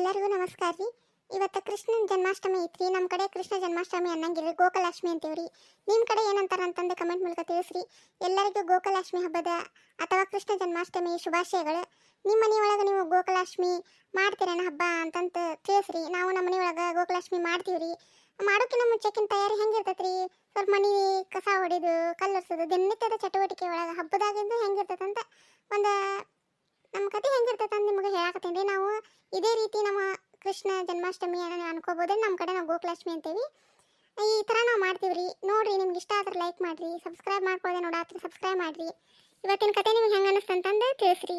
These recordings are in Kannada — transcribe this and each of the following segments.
ಎಲ್ಲರಿಗೂ ನಮಸ್ಕಾರ ರೀ. ಇವತ್ತು ಕೃಷ್ಣನ ಜನ್ಮಾಷ್ಟಮಿ ಐತ್ರಿ. ನಮ್ಮ ಕಡೆ ಕೃಷ್ಣ ಜನ್ಮಾಷ್ಟಮಿ ಅನ್ನಂಗಿಲ್ರಿ. ಗೋಕುಲಾಷ್ಟಮಿ ಅಂತೀವ್ರಿ. ನಿಮ್ಮ ಕಡೆ ಏನಂತಾರ ಅಂತಂದು ಕಮೆಂಟ್ ಮೂಲಕ ತಿಳಿಸ್ರಿ. ಎಲ್ಲರಿಗೂ ಗೋಕುಲಾಷ್ಟಮಿ ಹಬ್ಬದ ಅಥವಾ ಕೃಷ್ಣ ಜನ್ಮಾಷ್ಟಮಿ ಶುಭಾಶಯಗಳು. ನಿಮ್ಮ ಮನೆಯೊಳಗೆ ನೀವು ಗೋಕುಲಾಷ್ಟಮಿ ಮಾಡ್ತೀರೇನ ಹಬ್ಬ ಅಂತಂತ ತಿಳಿಸ್ರಿ. ನಾವು ನಮ್ಮ ಮನೆಯೊಳಗೆ ಗೋಕುಲಾಷ್ಟಮಿ ಮಾಡ್ತೀವ್ರಿ. ಮಾಡೋಕ್ಕಿಂತ ಮುಂಚೆಕಿನ ತಯಾರಿ ಹೆಂಗಿರ್ತೈತ್ರಿ ಸ್ವಲ್ಪ ಮನೆ ಕಸ ಹೊಡೆದು ಕಲ್ಲರ್ಸೋದು ದಿನನಿತ್ಯದ ಚಟುವಟಿಕೆ ಒಳಗೆ ಹಬ್ಬದಾಗಿಂದ ಹೆಂಗಿರ್ತೈತೆ ಅಂತ ಒಂದು ನಮ್ಮ ಕತೆ ಹೆಂಗಿರ್ತೈತೆ ಅಂತ ನಿಮಗೆ ಹೇಳಕತ್ತೀನಿ ನಾವು ಇದೇ ರೀತಿ ನಮ್ಮ ಕೃಷ್ಣ ಜನ್ಮಾಷ್ಟಮಿ ನೀವು ಅನ್ಕೋಬೋದು. ನಮ್ಮ ಕಡೆ ನಾವು ಗೋಕುಲಾಷ್ಟಮಿ ಅಂತೀವಿ. ಈ ಥರ ನಾವು ಮಾಡ್ತೀವ್ರಿ. ನೋಡ್ರಿ, ನಿಮ್ಗೆ ಇಷ್ಟ ಆದ್ರೆ ಲೈಕ್ ಮಾಡಿರಿ ಸಬ್ಸ್ಕ್ರೈಬ್ ಮಾಡ್ಕೊಳ್ಳದೆ ನೋಡಾತ್ರ ಸಬ್ಸ್ಕ್ರೈಬ್ ಮಾಡಿರಿ. ಇವತ್ತಿನ ಕತೆ ನಿಮ್ಗೆ ಹೆಂಗೆ ಅನ್ನಿಸ್ತಂತಂದು ತಿಳಿಸ್ರಿ.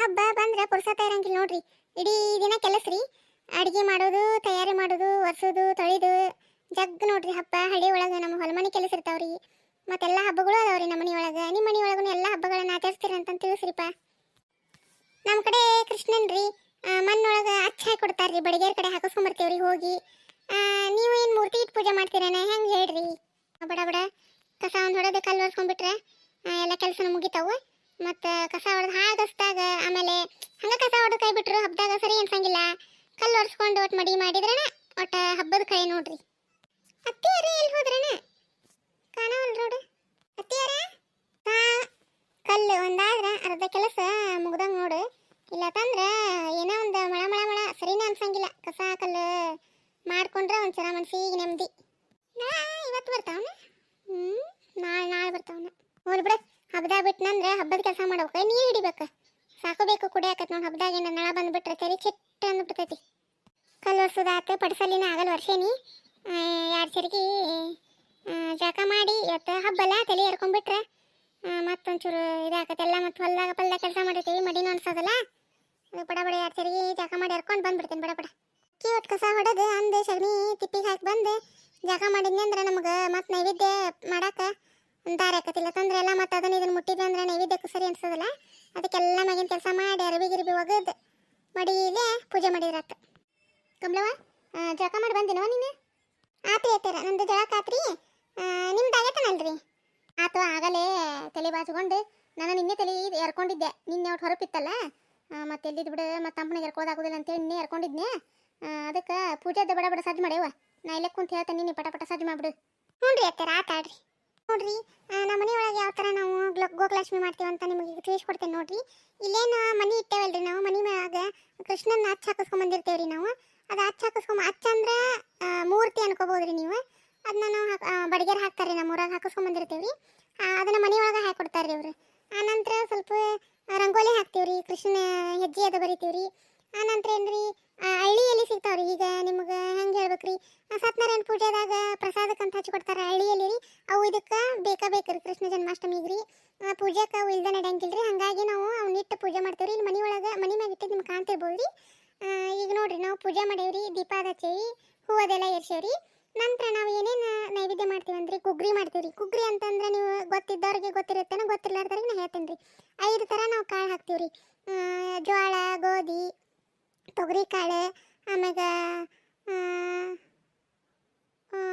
ಹಬ್ಬ ಬಂದ್ರೆ ಪುರ್ಸತ ಇರಂಗಿಲ್ಲ ನೋಡ್ರಿ. ಇಡೀ ದಿನ ಕೆಲಸ ರೀ ಅಡುಗೆ ಮಾಡೋದು, ತಯಾರಿ ಮಾಡೋದು, ಒರೆಸೋದು, ತೊಳೆದು, ಜಗ್ ನೋಡ್ರಿ ಹಬ್ಬ. ಹಳ್ಳಿ ಒಳಗೆ ನಮ್ಮ ಹೊಲಮನೆ ಕೆಲಸ ಇರ್ತಾವ್ರಿ. ಮತ್ತೆಲ್ಲ ಹಬ್ಬಗಳು ಅದಾವ್ರಿ ನಮ್ಮ ಮನೆ ಒಳಗೆ. ನಿಮ್ಮ ಮನೆ ಒಳಗೂ ಎಲ್ಲ ಹಬ್ಬಗಳನ್ನ ಆಚರಿಸ್ತೀರಿ ಅಂತ ತಿಳಿಸ್ರಿಪ್ಪ. ನಮ್ಮ ಕಡೆ ಕೃಷ್ಣನ್ ರೀ ಮಣ್ಣೊಳಗೆ ಅಚ್ಚ ಹಾಕಿ ಕೊಡ್ತಾರ್ರಿ, ಬಡಿಗೇರ್ ಕಡೆ ಹಾಕಿಸ್ಕೊಂಬರ್ತೀವ್ರಿ ಹೋಗಿ. ನೀವು ಏನು ಮೂರ್ತಿ ಇಟ್ಟು ಪೂಜೆ ಮಾಡ್ತೀರೇನ? ಹೆಂಗೆ ಹೇಳ್ರಿ? ಬಡ ಬಡ. ಕಸ ಒಂದು ಹೊಡೆದು ಕಲ್ಲು ಒರೆಸ್ಕೊಂಡ್ಬಿಟ್ರೆ ಎಲ್ಲ ಕೆಲಸನ ಮುಗಿತಾವು. ಮತ್ತು ಕಸ ಹೊಡೆದು ಹಾಗಸ್ದಾಗ ಆಮೇಲೆ ಹಂಗೆ ಕಸ ಹೊಡೆದು ಕೈ ಬಿಟ್ರು ಹಬ್ಬದಾಗ ಸರಿ ಅನ್ಸಂಗಿಲ್ಲ. ಕಲ್ಲು ಒರೆಸ್ಕೊಂಡು ಒಟ್ಟು ಮಡಿ ಮಾಡಿದ್ರನ? ಒಟ್ಟು ಹಬ್ಬದ ಕೈ ನೋಡ್ರಿ. ಅತ್ತಿಯಾರ ಎಲ್ಲಿ ಹೋದ್ರೇನ? ಕಾಣವಲ್ ರೋಡು. ಅತ್ತಿಯಾರ? ಕಲ್ಲು ಒಂದಾದ್ರ ಅರ್ಧ ಕೆಲಸ ಮುಗ್ದಂಗ ನೋಡು ಇಲ್ಲ ತಂದ್ರ ಏನೋ ಒಂದು ಮಳ ಮಳ ಮಳ ಸರಿನೇ ಅನ್ಸಂಗಿಲ್ಲ ಕಸ ಕಲ್ಲು ಮಾಡ್ಕೊಂಡ್ರೆ ಒಂಥರ ಮನ್ಸಿಗೆ ನೆಮ್ಮದಿ. ನಾ ಇವತ್ತು ಬರ್ತಾವನ? ಹ್ಞೂ ನಾಳೆ ನಾಳೆ ಬರ್ತಾವನ. ಹೋಲ್ ಬಿಡ. ಹಬ್ಬದಾಗ ಬಿಟ್ನಂದ್ರೆ ಹಬ್ಬದ ಕೆಲಸ ಮಾಡ್ಬೇಕು. ನೀರು ಹಿಡಿಬೇಕು. ಸಾಕೋಬೇಕು ಕುಡಿಯಾಕತ್ ನೋಡಿ. ಹಬ್ಬದಾಗಿಂದ ನಳ ಬಂದ್ಬಿಟ್ರೆ ಸರಿ ಚಿಟ್ಟ ಅಂದ್ಬಿಡ್ತೈತಿ. ಕಲ್ಲು ಒರ್ಸೋದಾತ ಪಡಿಸಲಿನ ಆಗಲ್ಲ ವರ್ಷೇನಿ ಎರಡು ಸರಿಗೆ ಜಾಕ ಮಾಡಿ ಇವತ್ತು ಹಬ್ಬಲ್ಲ, ತಲೆ ಎರ್ಕೊಂಡ್ಬಿಟ್ರೆ ಮತ್ತೊಂಚೂರು ಇದಾಕತ್ತೆಲ್ಲ ಮತ್ತು ಹೊಲ್ದಾಗ ಪಲ್ದಾಗ ಕೆಲಸ ಮಾಡಿರ್ತೀವಿ ಮಡಿನೂ ಅನ್ಸೋದಲ್ಲ. ಬಡ ಬಡ ಎರಡು ಸರಿಗೆ ಜಾಕ ಮಾಡಿ ಎರ್ಕೊಂಡು ಬಂದ್ಬಿಡ್ತೀನಿ. ಬಡ ಬಡ ಇವತ್ತು ಕಸ ಹೊಡೆದು ಅಂದು ಸಗಣಿ ತಿಪ್ಪಿಗೆ ಹಾಕಿ ಬಂದು. ಜಾಗ ಮಾಡಿದ್ನಿ ಅಂದ್ರೆ ನಮಗೆ ಮತ್ತೆ ನೈವೇದ್ಯ ಮಾಡಕ್ಕೆ ದಾರಿ ಆಕತಿಲ್ಲ ತಂದ್ರೆ ಎಲ್ಲ ಮತ್ತೆ ಅದನ್ನ ಇದನ್ನ ಮುಟ್ಟಿದ್ವಿ ಅಂದ್ರೆ ನೈವೇದ್ಯಕ್ಕೂ ಸರಿ ಅನ್ಸೋದಿಲ್ಲ. ಅದಕ್ಕೆಲ್ಲ ಮಗಿನ ಕೆಲಸ ಮಾಡಿ ಅರಬಿ ಗಿರಿಬಿ ಒಗದು ಮಡಿಲೇ ಪೂಜೆ ಮಾಡಿದ್ರತ್ತ ಕಮಲವ ಜಳಕ ಮಾಡಿ ಬಂದಿನವ ನೀನು? ಆತ್ರಿ ಆಯ್ತಾರ ನಂದು ಜಳಕ ಆತ್ರಿ. ನಿಮ್ದು ಆಗೈತನಲ್ರಿ? ಆತು ಆಗಲೇ ತಲೆ ಬಾಚ್ಕೊಂಡು ನಾನು ನಿನ್ನೆ ತಲೆ ಎರ್ಕೊಂಡಿದ್ದೆ. ನಿನ್ನೆ ಒಟ್ಟು ಹೊರಪಿತ್ತಲ್ಲ. ಮತ್ತೆ ಎಲ್ಲಿದ್ದು ಮತ್ತೆ ತಂಪನಿಗೆ ಎರ್ಕೋದಾಗೋದಿಲ್ಲ ಅಂತೇಳಿ ನಿನ್ನೆ ಎರ್ಕೊಂಡಿದ್ನೆ. ಅದಕ್ಕೆ ಪೂಜಾದ ಬಡ ಬಡ ಸಜ್ಜು ಮಾಡ್ಯವ. ನಾ ಇಲ್ಲೇ ಕುಂತ ಹೇಳ್ತೇನೆ ನೀನು ಪಟ ಪಟ ಸಜ್ಜು ಮಾಡ್ಬಿಡು. ಹ್ಞೂ ರೀ ಅತ್ತಾರ ಆತಾಡ್ರಿ ನೋಡ್ರಿ ಆ, ನಮ್ಮ ಮನೆ ಒಳಗೆ ಯಾವ ಥರ ನಾವು ಗೋಕುಲಕ್ಷ್ಮಿ ಮಾಡ್ತೀವಿ ಅಂತ ನಿಮಗೆ ತಿಳಿಸ್ಕೊಡ್ತೇನೆ ನೋಡ್ರಿ. ಇಲ್ಲೇನು ಮನೆ ಇಟ್ಟೇವಲ್ರಿ ನಾವು ಮನೆ ಮ್ಯಾಗ ಕೃಷ್ಣನ ಅಚ್ಚ ಹಾಕಿಸ್ಕೊಂಡ್ ಬಂದಿರ್ತೇವ್ರಿ ನಾವು. ಅದು ಅಚ್ಚ ಹಾಕಿಸ್ಕೊಂಡ್ ಅಚ್ಚ ಅಂದ್ರೆ ಆ, ಮೂರ್ತಿ ಅನ್ಕೋಬೋದ್ರಿ ನೀವು. ಅದನ್ನ ನಾವು ಹಾಕ್- ಆ, ಬಡಿಗೆರ್ ಹಾಕ್ತಾರೆ ನಮ್ಮ ಊರಾಗ ಹಾಕಿಸ್ಕೊಂಡ್ ಬಂದಿರ್ತೇವ್ರಿ. ಆ, ಅದನ್ನ ಮನೆಯೊಳಗೆ ಒಳಗೆ ಹಾಕೊಡ್ತಾರ್ರಿ ಅವ್ರು. ಆನಂತರ ಸ್ವಲ್ಪ ರಂಗೋಲಿ ಹಾಕ್ತೀವ್ರಿ ಕೃಷ್ಣನ ಹೆಜ್ಜೆ ಅದು ಬರಿತೀವ್ರಿ. ಆನಂತರ ಏನ್ರಿ ಹಳ್ಳಿಯಲ್ಲಿ ಸಿಗ್ತಾವ್ರಿ. ಈಗ ನಿಮ್ಗೆ ಹೆಂಗೆ ಹೇಳ್ಬೇಕ್ರಿ? ಸತ್ಯನಾರಾಯಣ ಪೂಜೆದಾಗ ಪ್ರಸಾದಕ್ಕಂತ ಹಚ್ಚಿ ಕೊಡ್ತಾರೆ ಹಳ್ಳಿಯಲ್ಲಿ ರೀ. ಅವು ಇದಕ್ಕೆ ಬೇಕಾ ಬೇಕ್ರಿ ಕೃಷ್ಣ ಜನ್ಮಾಷ್ಟಮಿಗೆ ರೀ ಪೂಜೆಗೆ ಅವು ಇಲ್ದ ರೀ ಹಾಗಾಗಿ ನಾವು ಅವ್ನ ಇಟ್ಟು ಪೂಜೆ ರೀ ಇಲ್ಲಿ ಮನೆ ಒಳಗೆ, ಮನೆ ಮ್ಯಾಗ ಇಟ್ಟಿದ್ದು ನಿಮ್ಗೆ ಕಾಣ್ತಿರ್ಬೋದು ರೀ ಈಗ ನೋಡ್ರಿ ನಾವು ಪೂಜೆ ಮಾಡೇವ್ರಿ ದೀಪ ಹಚ್ಚೇವಿ, ಹೂ ಅದೆಲ್ಲ ಏರ್ಸೇವ್ರಿ. ನಂತರ ನಾವು ಏನೇನು ನೈವೇದ್ಯ ಮಾಡ್ತೀವಿ ಅಂದ್ರೆ? ಕುಗ್ರಿ ಮಾಡ್ತೀವಿ ರೀ ಕುಗ್ರಿ ಅಂತಂದ್ರೆ ನೀವು ಗೊತ್ತಿದ್ದವ್ರಿಗೆ ಗೊತ್ತಿರುತ್ತೇನೋ ಗೊತ್ತಿರ್ಲಾರ್ದವ್ರಿಗೆ ನಾ ಹೇಳ್ತೀನಿ ಐದು ಥರ ನಾವು ಕಾಳು ಹಾಕ್ತೀವಿ ರೀ ಜೋಳ ಗೋಧಿ ತೊಗರಿ ಕಾಳು, ಆಮ್ಯಾಗ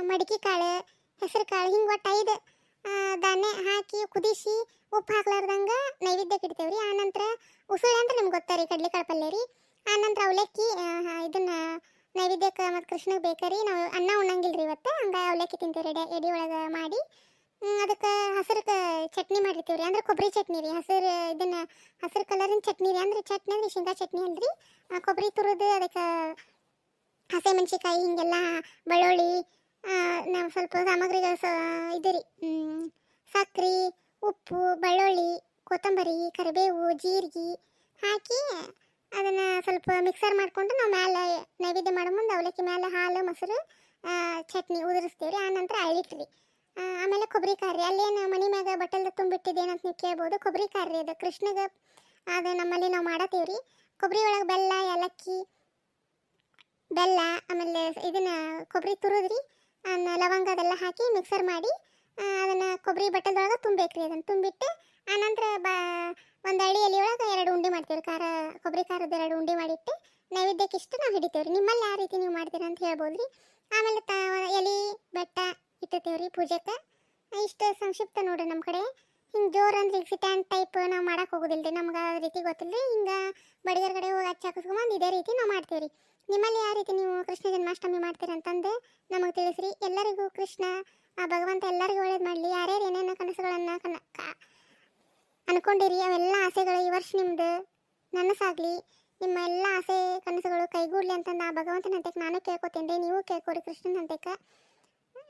ಮಡಿಕೆ ಕಾಳು, ಹೆಸರು ಕಾಳು, ಹಿಂಗೆ ಒಟ್ಟು ಐದು ಧಾನ್ಯ ಹಾಕಿ ಕುದಿಸಿ ಉಪ್ಪು ಹಾಕ್ಲಾರ್ದಂಗೆ ನೈವೇದ್ಯಕ್ಕೆ ಇಡ್ತೇವೆ ರೀ ಆನಂತರ ಉಸುಳೆ ಅಂದ್ರೆ ನಿಮ್ಗೆ ಗೊತ್ತ ರೀ, ಕಡ್ಲೆಕಾಳು ಪಲ್ಯ ರೀ. ಆನಂತರ ಅವಲಕ್ಕಿ ಇದನ್ನು ನೈವೇದ್ಯಕ್ಕೆ ಮತ್ತು ಕೃಷ್ಣಗೆ ಬೇಕಾರಿ ನಾವು ಅನ್ನ ಉಣ್ಣಂಗಿಲ್ಲ ರೀ ಇವತ್ತು, ಹಂಗೆ ಅವಲಕ್ಕಿ ತಿಂತೀವಿ ರೆಡಿ, ಎಡೆ ಒಳಗೆ ಮಾಡಿ. ಅದಕ್ಕೆ ಹಸಿರು ಚಟ್ನಿ ಮಾಡಿರ್ತೀವಿ ರೀ ಅಂದ್ರೆ ಕೊಬ್ಬರಿ ಚಟ್ನಿ ರೀ. ಹಸಿರು ಇದನ್ನ ಹಸಿರು ಕಲರಿನ ಚಟ್ನಿ ರೀ. ಅಂದ್ರೆ ಚಟ್ನಿ ಅಂದ್ರೆ ಶೇಂಗಾ ಚಟ್ನಿ ಅಲ್ರಿ. ಆ, ಕೊಬ್ಬರಿ ತುರಿದು ಅದಕ್ಕೆ ಹಸಿಮೆಣ್ಸಿಕಾಯಿ ಹಿಂಗೆಲ್ಲ ಬೆಳ್ಳುಳ್ಳಿ ಆ, ನಾವು ಸ್ವಲ್ಪ ಸಾಮಗ್ರಿಗಳು ಸ ಇದು ರೀ ಸಕ್ರೆ ಉಪ್ಪು ಬೆಳ್ಳುಳ್ಳಿ ಕೊತ್ತಂಬರಿ ಕರಿಬೇವು ಜೀರಿಗೆ ಹಾಕಿ ಅದನ್ನು ಸ್ವಲ್ಪ ಮಿಕ್ಸರ್ ಮಾಡಿಕೊಂಡು ನಾವು ಮ್ಯಾಲೆ ನೈವೇದ್ಯ ಮಾಡೋ ಮುಂದೆ ಅವಲಕ್ಕಿ ಮೇಲೆ ಹಾಲು ಮೊಸರು ಚಟ್ನಿ ಉದುರಿಸ್ತೀವಿ ರೀ ಆನಂತರ ಅಳಿಟ್ರಿ ಆಮೇಲೆ ಕೊಬ್ಬರಿ ಕಾರ್ರಿ ಅಲ್ಲೇನು ಮನೆ ಮ್ಯಾಗ ಬಟ್ಟೆಲ್ಲ ಅಂತ ನೀವು ಕೇಳ್ಬೋದು. ಕೊಬ್ಬರಿ ಕಾರ್ರಿ ಅದು. ಕೃಷ್ಣಗೆ ಅದು ನಮ್ಮಲ್ಲಿ ನಾವು ಮಾಡತ್ತೀವಿ ರೀ ಕೊಬ್ಬರಿ ಒಳಗೆ ಬೆಲ್ಲ, ಏಲಕ್ಕಿ, ಬೆಲ್ಲ, ಆಮೇಲೆ ಇದನ್ನ ಕೊಬ್ಬರಿ ತುರಿದ್ರಿ. ಲವಂಗ ಅದೆಲ್ಲ ಹಾಕಿ ಮಿಕ್ಸರ್ ಮಾಡಿ ಅದನ್ನು ಕೊಬ್ಬರಿ ಬಟ್ಟಲದೊಳಗೆ ತುಂಬೇಕ್ರಿ ಅದನ್ನ ತುಂಬಿಟ್ಟು ಆನಂತರ ಬಾ, ಒಂದು ಎಲೆ ಒಳಗೆ ಎರಡು ಉಂಡೆ ಮಾಡ್ತೀವಿ ಖಾರ, ಕೊಬ್ಬರಿ ಖಾರದ ಎರಡು ಉಂಡೆ ಮಾಡಿಟ್ಟು ನೈವೇದ್ಯಕ್ಕೆ ಇಷ್ಟು ನಾವು ಹಿಡಿತೇವೆ ರೀ ನಿಮ್ಮಲ್ಲಿ ಯಾವ ರೀತಿ ನೀವು ಮಾಡ್ತೀರಾ ಅಂತ ಹೇಳ್ಬೋದು ರೀ ಆಮೇಲೆ ತ, ಎಲೆ, ಬೆಟ್ಟ ಇಟ್ಟಿರ್ತೇವೆ ರೀ ಪೂಜೆಗೆ ಇಷ್ಟು ಸಂಕ್ಷಿಪ್ತ ನೋಡ್ರಿ ನಮ್ಮ ಕಡೆ. ಹಿಂಗೆ ಜೋರು ಅಂದ್ರೆ ಸಿಟ್ಯಾಂಡ್ ಟೈಪ್ ನಾವು ಮಾಡಕ್ಕೆ ಹೋಗೋದಿಲ್ಲ ರೀ ನಮ್ಗೆ ಆ ರೀತಿ ಗೊತ್ತಿಲ್ಲ ರೀ ಹಿಂಗೆ ಬಡಿಗರ ಕಡೆ ಹೋಗಿ ಹಚ್ಚಿ ಹಾಕಿಸ್ಕೊಂಬಂದು ಇದೇ ರೀತಿ ನಾವು ಮಾಡ್ತೀವಿ ರೀ ನಿಮ್ಮಲ್ಲಿ ಯಾವ ರೀತಿ ನೀವು ಕೃಷ್ಣ ಜನ್ಮಾಷ್ಟಮಿ ಮಾಡ್ತೀರಿ ಅಂತಂದು ನಮಗೆ ತಿಳಿಸ್ರಿ. ಎಲ್ಲರಿಗೂ ಕೃಷ್ಣ, ಆ ಭಗವಂತ ಎಲ್ಲರಿಗೂ ಒಳ್ಳೇದು ಮಾಡಲಿ. ಯಾರ್ಯಾರು ಏನೇನು ಕನಸುಗಳನ್ನು ಕನ ಅನ್ಕೊಂಡಿರಿ, ಅವೆಲ್ಲ ಆಸೆಗಳು ಈ ವರ್ಷ ನಿಮ್ಮದು ನನಸಾಗ್ಲಿ. ನಿಮ್ಮ ಎಲ್ಲ ಆಸೆ ಕನಸುಗಳು ಕೈಗೂಡ್ಲಿ ಅಂತಂದು ಆ ಭಗವಂತನ ಹಂತಕ್ಕೆ ನಾನು ಕೇಳ್ಕೊತೀನಿ ರೀ ನೀವು ಕೇಳ್ಕೊರಿ ಕೃಷ್ಣನ ಹಂತಕ್ಕೆ.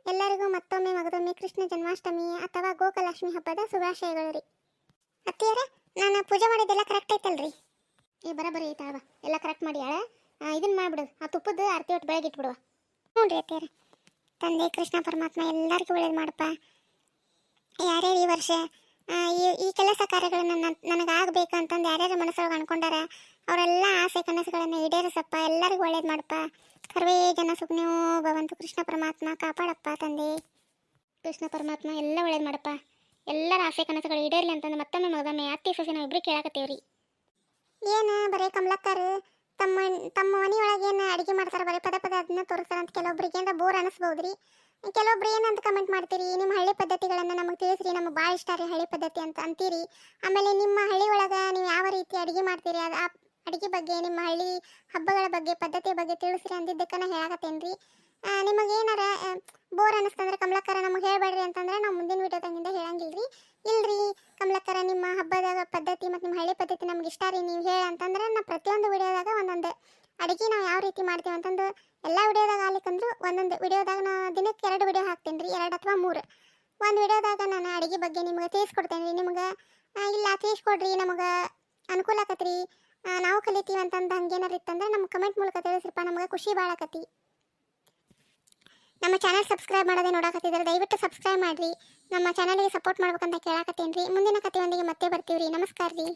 ಎಲ್ಲರಿಗೂ ಮತ್ತೊಮ್ಮೆ ಮಗದೊಮ್ಮೆ ಕೃಷ್ಣ ಜನ್ಮಾಷ್ಟಮಿ ಅಥವಾ ಗೋಕಲಕ್ಷ್ಮಿ ಹಬ್ಬದ ಶುಭಾಶಯಗಳು ರೀ. ಅತ್ತಿಯರ, ನಾನು ಪೂಜೆ ಮಾಡಿದ್ದೆಲ್ಲ ಕರೆಕ್ಟ್ ಐತಲ್ರಿ? ಏ ಬರಬರಿ ಐತಾಳ ಎಲ್ಲ ಕರೆಕ್ಟ್ ಮಾಡಿ ಯಾಳ ಇದನ್ನ ಮಾಡ್ಬಿಡು. ಆ ತುಪ್ಪದ ಆರತಿ ಒಟ್ಟು ಬೆಳಗ್ಗೆ ಇಟ್ಬಿಡುವ. ಹ್ಞೂ ರೀ ಅತ್ತಿಯರ. ತಂದೆ ಕೃಷ್ಣ ಪರಮಾತ್ಮ ಎಲ್ಲರಿಗೂ ಒಳ್ಳೇದು ಮಾಡಪ್ಪ. ಯಾರೇ ಈ ವರ್ಷ ಈ ಈ ಕೆಲಸ ಕಾರ್ಯಗಳನ್ನು ನನಗಾಗಬೇಕು ಅಂತಂದು ಯಾರ್ಯಾರು ಮನಸ್ಸೊಳಗೆ ಅನ್ಕೊಂಡಾರ ಅವರೆಲ್ಲ ಆಸೆ ಕನಸುಗಳನ್ನು ಈಡೇರಿಸಪ್ಪ ಎಲ್ಲರಿಗೂ ಒಳ್ಳೇದು ಮಾಡಪ್ಪ ಸರ್ವೇ ಜನ ಸುಖನ್ಯೋ ಭವಂತು ಕೃಷ್ಣ ಪರಮಾತ್ಮ ಕಾಪಾಡಪ್ಪ ತಂದೆ. ಕೃಷ್ಣ ಪರಮಾತ್ಮ ಎಲ್ಲ ಒಳ್ಳೇದು ಮಾಡಪ್ಪ. ಎಲ್ಲರ ಆಸೆ ಕನಸುಗಳು ಈಡೇರ್ಲಿ ಅಂತಂದು ಮತ್ತೊಮ್ಮೆ ಮಗದೊಮ್ಮೆ ಅತ್ತಿ ಸೊಸೆ ನಾವು ಇಬ್ಬರಿಗೆ ಕೇಳಾಕತ್ತೇವ್ರಿ. ಏನು ಬರೀ ಕಮಲಕ್ಕರು? ತಮ್ಮ ತಮ್ಮ ಮನೆಯೊಳಗೆ ಏನು ಅಡುಗೆ ಮಾಡ್ತಾರೆ ಬರೀ, ಪದ ಪದ ಅದನ್ನ ತೋರಿಸ್ತಾರೆ ಅಂತ ಕೆಲವೊಬ್ರಿಗೆ ಬೋರ್ ಅನಿಸ್ಬೋದ್ರಿ. ಕೆಲವೊಬ್ರು ಏನಂತ ಕಮೆಂಟ್ ಮಾಡ್ತೀರಿ? ನಿಮ್ಮ ಹಳ್ಳಿ ಪದ್ಧತಿಗಳನ್ನು ನಮಗೆ ತಿಳಿಸ್ರಿ, ನಮಗೆ ಭಾಳ ಇಷ್ಟ ರೀ ಹಳ್ಳಿ ಪದ್ಧತಿ ಅಂತ ಅಂತೀರಿ. ಆಮೇಲೆ ನಿಮ್ಮ ಹಳ್ಳಿ ಒಳಗೆ ನೀವು ಯಾವ ರೀತಿ ಅಡುಗೆ ಮಾಡ್ತೀರಿ? ಅದು ಆ ಅಡುಗೆ ಬಗ್ಗೆ, ನಿಮ್ಮ ಹಳ್ಳಿ ಹಬ್ಬಗಳ ಬಗ್ಗೆ ಪದ್ಧತಿ ಬಗ್ಗೆ ತಿಳಿಸ್ರಿ ಅಂದಿದ್ದಕ್ಕೆ ನಾ ಹೇಳಕತ್ತೇನೆ ರೀ ನಿಮಗೆ ಏನಾರ ಬೋರ್ ಅನ್ನಿಸ್ತಂದ್ರೆ ಕಮಲಕ್ಕರ ನಮಗೆ ಹೇಳಬೇಡ್ರಿ ಅಂತಂದ್ರೆ ನಾವು ಮುಂದಿನ ವಿಡಿಯೋದಾಗಿಂದ ಹೇಳಂಗಿಲ್ರಿ. ಇಲ್ರಿ ಕಮಲಕ್ಕರ ನಿಮ್ಮ ಹಬ್ಬದ ಪದ್ಧತಿ ಮತ್ತು ನಿಮ್ಮ ಹಳ್ಳಿ ಪದ್ಧತಿ ನಮ್ಗೆ ಇಷ್ಟ ರೀ, ನೀವು ಹೇಳ ಅಂತಂದ್ರೆ ನಾವು ಪ್ರತಿಯೊಂದು ವಿಡಿಯೋದಾಗ ಒಂದೊಂದು. ಅಡುಗೆ ನಾವು ಯಾವ ರೀತಿ ಮಾಡ್ತೀವಿ ಅಂತಂದು ಎಲ್ಲ ವಿಡಿಯೋದಾಗ ಆಗ್ಲಿಕ್ಕಂದ್ರು ಒಂದೊಂದು. ವಿಡಿಯೋದಾಗ ನಾ ದಿನಕ್ಕೆ ಎರಡು ವಿಡಿಯೋ ಹಾಕ್ತೇನೆ ರೀ ಎರಡು ಅಥವಾ ಮೂರು. ಒಂದು ವಿಡಿಯೋದಾಗ ನಾನು ಅಡುಗೆ ಬಗ್ಗೆ ನಿಮ್ಗೆ ತಿಳಿಸ್ಕೊಡ್ತೇನೆ ರೀ ನಿಮ್ಗೆ ಇಲ್ಲ ತಿಳಿಸ್ಕೊಡ್ರಿ, ನಮಗೆ ಅನುಕೂಲ ಆಕತ್ರಿ. ನಾವು ಕಲಿತೀವಿ ಅಂತಂದು ಹಂಗೇನಾರು ಇತ್ತಂದ್ರೆ ನಮ್ಮ ಕಮೆಂಟ್ ಮೂಲಕ ತಿಳಿಸ್ರಿಪ್ಪ, ನಮಗೆ ಖುಷಿ ಭಾಳ ಆಕತಿ ನಮ್ಮ ಚಾನಲ್ ಸಬ್ಸ್ಕ್ರೈಬ್ ಮಾಡೋದೇ ನೋಡಕತ್ತಿದ್ರೆ ದಯವಿಟ್ಟು ಸಬ್ಸ್ಕ್ರೈಬ್ ಮಾಡಿರಿ. ನಮ್ಮ ಚಾನಲ್ಗೆ ಸಪೋರ್ಟ್ ಮಾಡ್ಬೇಕಂತ ಕೇಳಾಕತ್ತೇನೆ ರೀ. ಮುಂದಿನ ಕಥೆಯೊಂದಿಗೆ ಮತ್ತೆ ಬರ್ತೀವಿ ರೀ. ನಮಸ್ಕಾರ ರೀ.